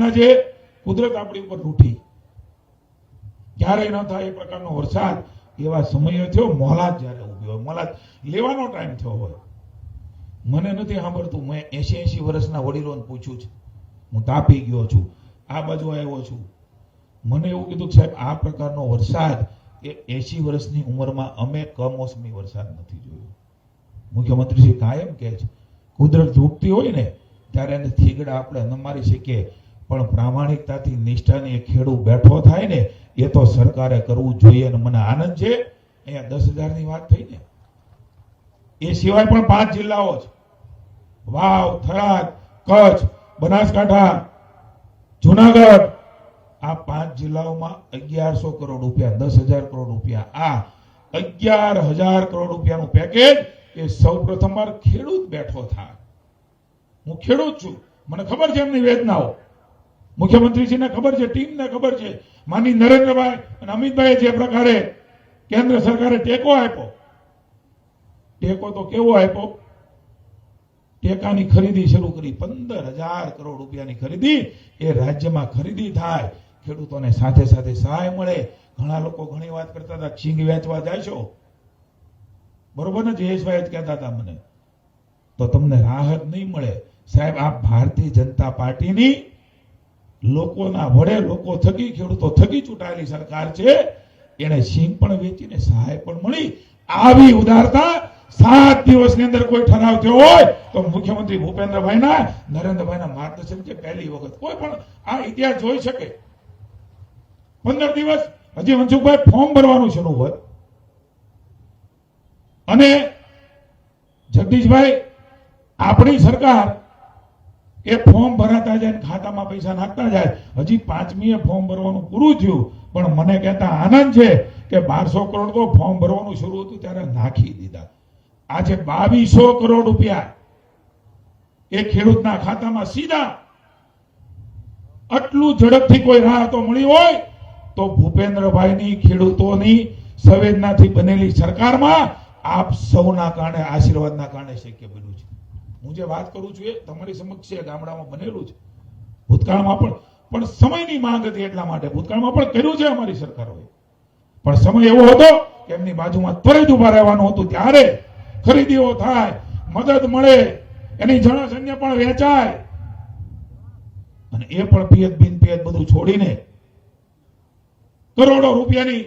હમણાં જે કુદરત આપણી ઉપર રૂઠી. ક્યારેય ન થાય એ પ્રકારનો વરસાદ, એવા સમયે થયો મોલાદ જ્યારે ઊભી હોય મોલાદ લેવાનો ટાઈમ થયો હોય. મને નથી સાંભળતું, મેં એસી એસી વર્ષના વડીલોને પૂછ્યું છે. હું તાપી ગયો છું. આ બાજુ આવ્યો છું. મને એવું કીધું સાહેબ, આ પ્રકારનો વરસાદ એ એસી વર્ષની ઉંમરમાં અમે કમોસમી વરસાદ નથી જોયો. મુખ્યમંત્રીશ્રી કાયમ કહે છે, કુદરત ઝૂકતી હોય ને, ત્યારે એને થીગડા આપણે ન મારી શકીએ. પણ પ્રામાણિકતાથી નિષ્ઠાની ખેડૂત બેઠો થાય ને, એ તો સરકારે કરવું જોઈએ અને મને આનંદ છે. અહીંયા દસ હજારની વાત થઈ ને. એ સિવાય પણ પાંચ જિલ્લાઓ છે. વાવ, થરાદ, કચ્છ, બનાસકાંઠા, જુનાગઢ, આ પાંચ જિલ્લાઓમાં અગિયારસો કરોડ રૂપિયા, દસ હજાર કરોડ રૂપિયા. આ અગિયાર હજાર કરોડ રૂપિયાનું પેકેજ એ સૌ પ્રથમવાર ખેડૂત બેઠો થાય. હું ખેડૂત છું. મને ખબર છે એમની વેદનાઓ. મુખ્યમંત્રીશ્રીને ખબર છે, ટીમને ખબર છે. માની નરેન્દ્રભાઈ અને અમિતભાઈએ જે પ્રકારે કેન્દ્ર સરકારે ટેકો આપ્યો, ટેકો તો કેવો આપ્યો? ટેકાની ખરીદી શરૂ કરી, પંદર હજાર કરોડ રૂપિયાની ખરીદી એ રાજ્યમાં ખરીદી થાય. ખેડૂતોને સાથે સાથે સહાય મળે. ઘણા લોકો ઘણી વાત કરતા હતા, ચીંગ વેચવા જાય છો. બરોબર ને, જયેશભાઈ જ કહેતા હતા મને. તો તમને રાહત નહીં મળે. સાહેબ, આ ભારતીય જનતા પાર્ટીની લોકોના વડે લોકો થકી ખેડૂતો થકી ચૂંટાયેલી સરકાર છે. એને સિંહ પણ વેચીને સહાય પણ મળી. આવી ઉદારતા સાત દિવસની અંદર કોઈ ઠરાવ થયો હોય તો મુખ્યમંત્રી ભૂપેન્દ્રભાઈના નરેન્દ્રભાઈના માર્ગદર્શન છે પહેલી વખત. કોઈ પણ આ ઇતિહાસ જોઈ શકે. પંદર દિવસ હજી મનસુખભાઈ ફોર્મ ભરવાનું શરૂ હોય. અને જગદીશભાઈ, આપણી સરકાર એ ફોર્મ ભરાતા જાય ખાતામાં પૈસા નાખતા જાય. હજી પાંચમીએ ફોર્મ ભરવાનું પૂરું થયું. પણ મને કહેતા આનંદ છે કે બારસો કરોડ તો ફોર્મ ભરવાનું શરૂ હતું ત્યારે નાખી દીધા. આજે બાવીસો કરોડ રૂપિયા એ ખેડૂતના ખાતામાં સીધા. આટલું ઝડપથી કોઈ રાહતો મળી હોય તો ભૂપેન્દ્રભાઈની ખેડૂતોની સંવેદનાથી બનેલી સરકારમાં આપ સૌના કારણે, આશીર્વાદના કારણે શક્ય બન્યું છે. હું જે વાત કરું છું એ તમારી સમક્ષ ગામડામાં બનેલું છે. ભૂતકાળમાં પણ પણ સમયની માંગ હતી એટલા માટે. ભૂતકાળમાં પણ કર્યું છે અમારી સરકારોએ. પણ સમય એવો હતો કે એમની બાજુમાં ત્વરિત ઊભા રહેવાનું હતું. ત્યારે ખરીદીઓ થાય, મદદ મળે, એની જણસન્ય પણ વેચાય. અને એ પણ પિયત બિન પિયત બધું છોડીને કરોડો રૂપિયાની